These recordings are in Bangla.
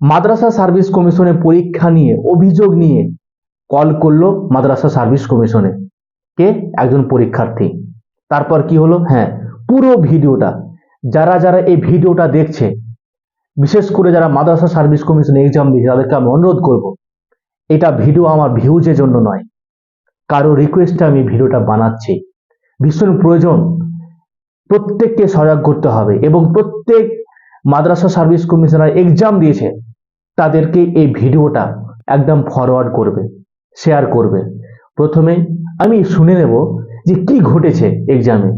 মাদ্রাসা সার্ভিস কমিশনে পরীক্ষা নিয়ে, অভিযোগ নিয়ে কল করল মাদ্রাসা সার্ভিস কমিশনে। কে? একজন পরীক্ষার্থী। তারপর কি হলো? হ্যাঁ পুরো ভিডিওটা। যারা যারা এই ভিডিওটা দেখছে, বিশেষ করে যারা মাদ্রাসা সার্ভিস কমিশনে এক্সাম দিয়েছে, তাদেরকে আমি অনুরোধ করব, এটা ভিডিও আমার ভিউজের জন্য নয়। কারও রিকোয়েস্টে আমি ভিডিওটা বানাচ্ছি। ভীষণ প্রয়োজন। প্রত্যেককে সজাগ করতে হবে এবং প্রত্যেক মাদ্রাসা সার্ভিস কমিশনার এক্সাম দিয়েছে। তাদেরকে এই ভিডিওটা একদম ফরওয়ার্ড করবে শেয়ার করবে। প্রথমে আমি শুনে নেব যে কি ঘটেছে এক্সামে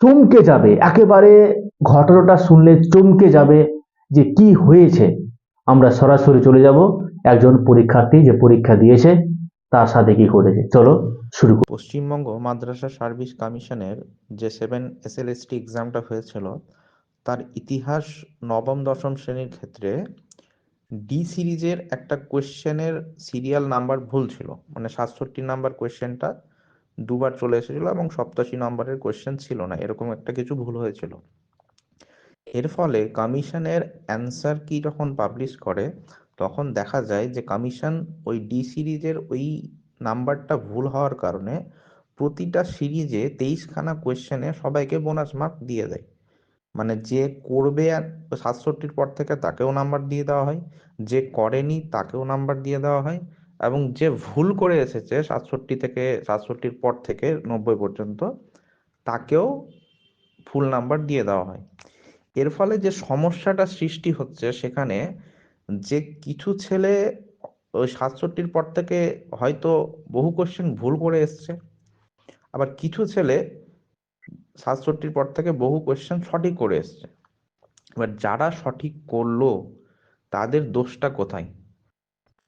চমকে যাবে, একেবারে ঘটনাটা শুনলে চমকে যাবে যে কি হয়েছে। আমরা সরাসরি চলে যাব, একজন পরীক্ষার্থী যে পরীক্ষা দিয়েছে, তার সাথে কি করেছে চলো শুরু করি। পশ্চিমবঙ্গ মাদ্রাসা সার্ভিস কমিশনের যে সেভেন এসএলএসটি এক্সামটা হয়েছিল, তার ইতিহাস নবম, দশম শ্রেণির ক্ষেত্রে ডি সিরিজের একটা কোয়েশ্চেনের সিরিয়াল নাম্বার ভুল ছিল। মানে সাতষট্টি নাম্বার কোয়েশ্চেনটা দুবার চলে এসেছিল এবং সপ্তাশি নম্বরের কোয়েশ্চেন ছিল না, এরকম একটা কিছু ভুল হয়েছিল। এর ফলে কমিশনের অ্যান্সার কি যখন পাবলিশ করে, তখন দেখা যায় যে কমিশন ওই ডি সিরিজের ওই নাম্বারটা ভুল হওয়ার কারণে প্রতিটা সিরিজে তেইশখানা কোয়েশ্চেনে সবাইকে বোনাস মার্ক দিয়ে দেয়। মানে যে করবে আর সাতষট্টির পর থেকে তাকেও নাম্বার দিয়ে দেওয়া হয়, যে করেনি তাকেও নাম্বার দিয়ে দেওয়া হয় এবং যে ভুল করে এসেছে সাতষট্টি থেকে, সাতষট্টির পর থেকে নব্বই পর্যন্ত তাকেও ফুল নাম্বার দিয়ে দেওয়া হয়। এর ফলে যে সমস্যাটা সৃষ্টি হচ্ছে সেখানে যে কিছু ছেলে ওই সাতষট্টির পর থেকে হয়তো বহু কোশ্চেন ভুল করে এসছে, আবার কিছু ছেলে সাতষট্টির পর থেকে বহু কোশ্চেন সঠিক করে এসছে। এবার যারা সঠিক করল, তাদের দোষটা কোথায়?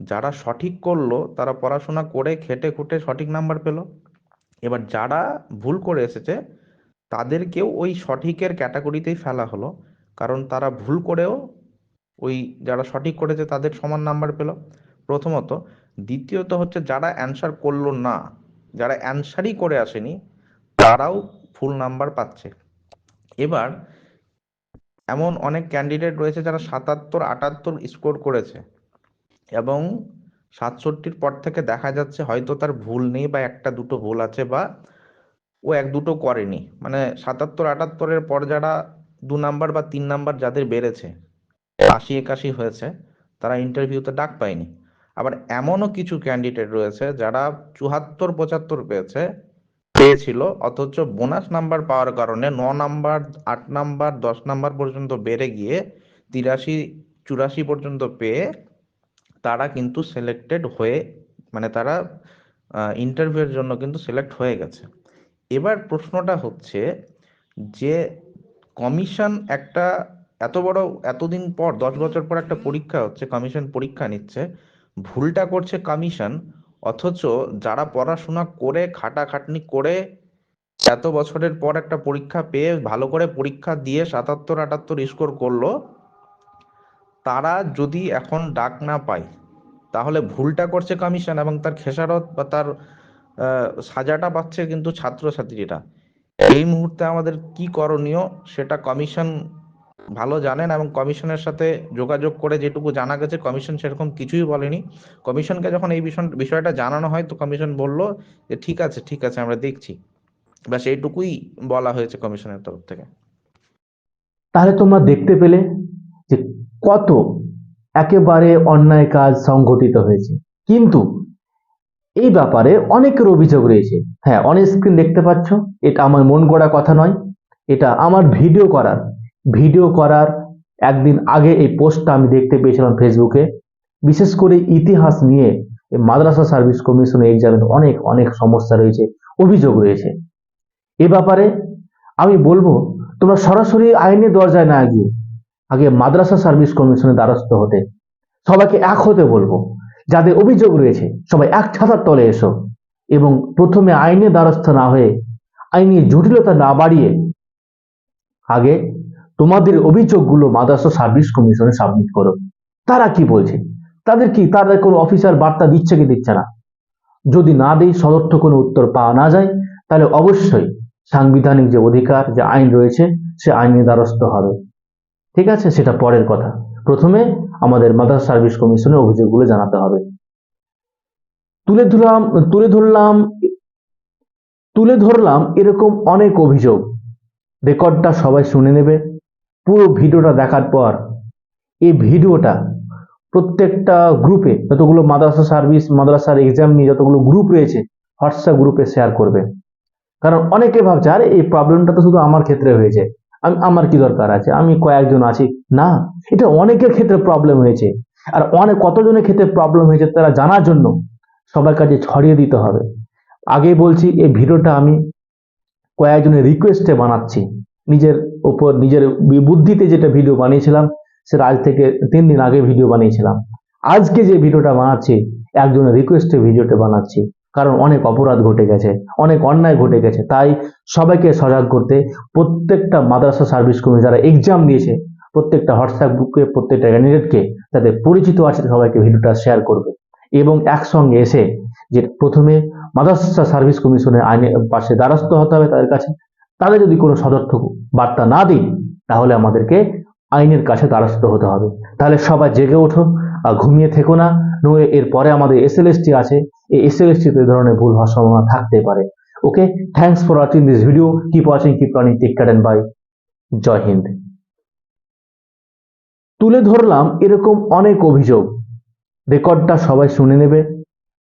যারা সঠিক করল, তারা পড়াশোনা করে খেটে খুঁটে সঠিক নাম্বার পেল। এবার যারা ভুল করে এসেছে, তাদেরকেও ওই সঠিকের ক্যাটাগরিতেই ফেলা হলো। কারণ তারা ভুল করেও ওই যারা সঠিক করেছে, তাদের সমান নাম্বার পেল। প্রথমত। দ্বিতীয়ত হচ্ছে, যারা অ্যান্সার করল না, যারা অ্যান্সারই করে আসেনি, তারাও ফুল নাম্বার পাচ্ছে। এবার এমন অনেক ক্যান্ডিডেট রয়েছে যারা সাতাত্তর, আটাত্তর স্কোর করেছে এবং সাতষট্টির পর থেকে দেখা যাচ্ছে হয়তো তার ভুল নেই বা একটা দুটো ভুল আছে বা ও এক দুটো করেনি। মানে সাতাত্তর, আটাত্তরের পর যারা দু নাম্বার বা তিন নাম্বার যাদের বেড়েছে, আশি, একাশি হয়েছে, তারা ইন্টারভিউতে ডাক পায়নি। আবার এমনও কিছু ক্যান্ডিডেট রয়েছে যারা চুহাত্তর পঁচাত্তর পেয়েছে পেয়েছিল, অথচ বোনাস নাম্বার পাওয়ার কারণে ন নাম্বার, আট নাম্বার, দশ নাম্বার পর্যন্ত বেড়ে গিয়ে তিরাশি, চুরাশি পর্যন্ত পেয়ে তারা কিন্তু সিলেক্টেড হয়ে মানে তারা ইন্টারভিউয়ের জন্য কিন্তু সিলেক্ট হয়ে গেছে। এবার প্রশ্নটা হচ্ছে যে কমিশন একটা এত বড়, এতদিন পর, দশ বছর পর একটা পরীক্ষা হচ্ছে কমিশন পরীক্ষা নিচ্ছে, ভুলটা করছে কমিশন অথচ যারা পড়াশোনা করে খাটাখাটনি করে এত বছরের পর একটা পরীক্ষা পেয়ে ভালো করে পরীক্ষা দিয়ে সাতাত্তর, আটাত্তর স্কোর করল, তারা যদি এখন ডাক না পায়, তাহলে ভুলটা করছে কমিশন এবং তার খেসারত বা তার সাজাটা পাচ্ছে কিন্তু ছাত্রছাত্রীরা। এই মুহূর্তে আমাদের কি করণীয় সেটা কমিশন ভালো জানেন এবং কমিশনের সাথে যোগাযোগ করে যেটুকু জানা গেছে, কমিশন সেরকম কিছুই বলেনি। কমিশনকে যখন এই বিষয় বিষয়টা জানানো হয়, তো কমিশন বলল যে, ঠিক আছে ঠিক আছে, আমরা দেখছি। ব্যাস, এইটুকুই বলা হয়েছে কমিশনের তরফ থেকে। তাহলে তোমরা দেখতে পেলে যে, কত একেবারে অন্যায় কাজ সংঘটিত হয়েছে। কিন্তু এই ব্যাপারে অনেকের অভিযোগ রয়েছে। হ্যাঁ অন স্ক্রিন দেখতে পাচ্ছ, এটা আমার মন গড়া কথা নয়, এটা আমার ভিডিও করার। ভিডিও করার একদিন আগে এই পোস্টটা আমি দেখতে পেয়েছিলাম ফেসবুকে। বিশেষ করে ইতিহাস নিয়ে মাদ্রাসা সার্ভিস কমিশনের এক্সামের অনেক অনেক সমস্যা রয়েছে, অভিযোগ রয়েছে। এ ব্যাপারে আমি বলব, তোমরা সরাসরি আইনের দরজায় না গিয়ে আগে মাদ্রাসা সার্ভিস কমিশনের দ্বারস্থ হতে। সবাইকে এক হতে বলব, যাদের অভিযোগ রয়েছে, সবাই এক ছাতার তলে এসো এবং প্রথমে আইনের দ্বারস্থ না হয়ে আইনি জটিলতা না বাড়িয়ে আগে তোমাদের অভিযোগগুলো মাদ্রাসা সার্ভিস কমিশনে সাবমিট করো। তারা কি বলছে? তাদের কি? তাদের কোনো অফিসার বার্তা দিচ্ছে কি দিচ্ছে না? যদি না দেই, সদর্থ কোনো উত্তর পাওয়া না যায়, তাহলে অবশ্যই সাংবিধানিক যে অধিকার, যে আইন রয়েছে, সে আইনের দ্বারস্থ হবে। ঠিক আছে? সেটা পরের কথা। প্রথমে আমাদের মাদ্রাসা সার্ভিস কমিশনে অভিযোগগুলো জানাতে হবে। তুলে ধরলাম তুলে ধরলাম তুলে ধরলাম এরকম অনেক অভিযোগ। রেকর্ডটা সবাই শুনে নেবে। পুরো ভিডিওটা দেখার পর এই ভিডিওটা প্রত্যেকটা গ্রুপে যতগুলো মাদ্রাসা সার্ভিস মাদ্রাসার এক্সাম নিয়ে যতগুলো গ্রুপ রয়েছে হোয়াটসঅ্যাপ গ্রুপে শেয়ার করবে। কারণ অনেকে ভাবছে, আরে, এই প্রবলেমটা তো শুধু আমার ক্ষেত্রে হয়েছে। আমি, আমার কি দরকার আছে? আমি কয়েকজন আছি। না, এটা অনেকের ক্ষেত্রে প্রবলেম হয়েছে। আর অনেক, কতজনের ক্ষেত্রে প্রবলেম হয়েছে তারা জানার জন্য সবার কাছে ছড়িয়ে দিতে হবে। আগে বলছি, এই ভিডিওটা আমি কয়েকজনের রিকোয়েস্টে বানাচ্ছি। নিজের ওপর নিজের বুদ্ধিতে যেটা ভিডিও বানিয়েছিলাম, সেটা আজ থেকে তিন দিন আগে ভিডিও বানিয়েছিলাম। আজকে যে ভিডিওটা বানাচ্ছি, একজনের রিকোয়েস্টে ভিডিওটা বানাচ্ছি। কারণ অনেক অপরাধ ঘটে গেছে, অনেক অন্যায় ঘটে গেছে। তাই সবাইকে সজাগ করতে প্রত্যেকটা মাদ্রাসা সার্ভিস কর্মী যারা এক্সাম দিয়েছে, প্রত্যেকটা হোয়াটসঅ্যাপ গ্রুপে প্রত্যেকটা ক্যান্ডিডেটকে যাদের পরিচিত আছে, সবাইকে ভিডিওটা শেয়ার করবে। এবং একসঙ্গে এসে যে প্রথমে মাদ্রাসা সার্ভিস কমিশনের আইনের পাশে দ্বারস্থ হতে হবে তাদের কাছে তাদের যদি কোনো সদর্থক বার্তা না দিই তাহলে আমাদেরকে আইনের কাছে দ্বারস্থ হতে হবে। তাহলে সবাই জেগে ওঠো আর ঘুমিয়ে থেকো না, নইলে এরপরে আমাদের এসএলএসটি আছে। এই এস এসএলএসটিতে এই ধরনের ভুল হওয়ার সম্ভাবনা থাকতে পারে। Okay? Thanks for watching this video keep watching keep running take care and bye Jai Hind. তুলে ধরলাম এরকম অনেক অভিযোগ। রেকর্ডটা সবাই শুনে নেবে।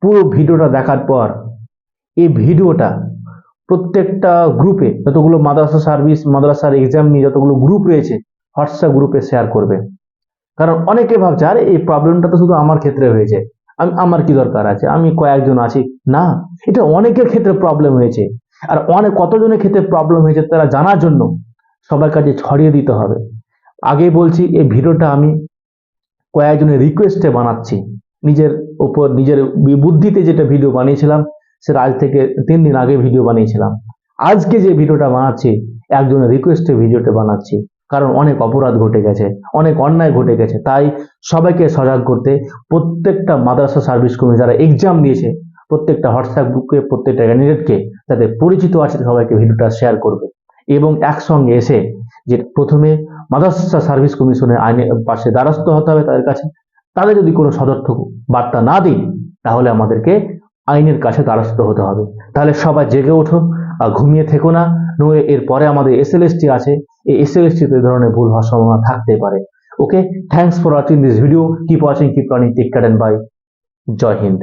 পুরো ভিডিওটা দেখার পর এই ভিডিওটা প্রত্যেকটা গ্রুপে যতগুলো মাদ্রাসা সার্ভিস মাদ্রাসার এক্সাম নিয়ে যতগুলো গ্রুপ রয়েছে, হোয়াটসঅ্যাপ গ্রুপে শেয়ার করবে। কারণ অনেকে ভাবছে, আরে, এই প্রবলেমটা তো শুধু আমার ক্ষেত্রে হয়েছে। আমি, আমার কি দরকার আছে? আমি কয়েকজন আছি। না, এটা অনেকের ক্ষেত্রে প্রবলেম হয়েছে। আর অনেক, কতজনের ক্ষেত্রে প্রবলেম হয়েছে তারা জানার জন্য সবার কাছে ছড়িয়ে দিতে হবে। আগে বলছি, এই ভিডিওটা আমি কয়েকজনের রিকোয়েস্টে বানাচ্ছি। নিজের ওপর নিজের বুদ্ধিতে যেটা ভিডিও বানিয়েছিলাম সেটা আজ থেকে তিন দিন আগে ভিডিও বানিয়েছিলাম। আজকে যে ভিডিওটা বানাচ্ছি একজনের রিকোয়েস্টে ভিডিওটা বানাচ্ছি। কারণ অনেক অপরাধ ঘটে গেছে, অনেক অন্যায় ঘটে গেছে। তাই সবাইকে সজাগ করতে প্রত্যেকটা মাদ্রাসা সার্ভিস কর্মী যারা এক্সাম দিয়েছে, প্রত্যেকটা হোয়াটসঅ্যাপ গ্রুপে প্রত্যেকটা ক্যান্ডিডেটকে যাদের পরিচিত আছে, সবাইকে ভিডিওটা শেয়ার করবে। এবং একসঙ্গে এসে যে প্রথমে মাদ্রাসা সার্ভিস কমিশনের আইনের পাশে দ্বারস্থ হতে হবে তাদের কাছে। তাদের যদি কোনো সদর্থক বার্তা না দিই তাহলে আমাদেরকে আইনের কাছে দ্বারস্থ হতে হবে। তাহলে সবাই জেগে ওঠো আর ঘুমিয়ে থেকো না, নইলে এরপরে আমাদের এস আছে। এই এসএলএসটিতে এই ধরনের ভুল হওয়ার সম্ভাবনা থাকতে পারে। Okay thanks for watching this video keep watching keep running take and bye Jai Hind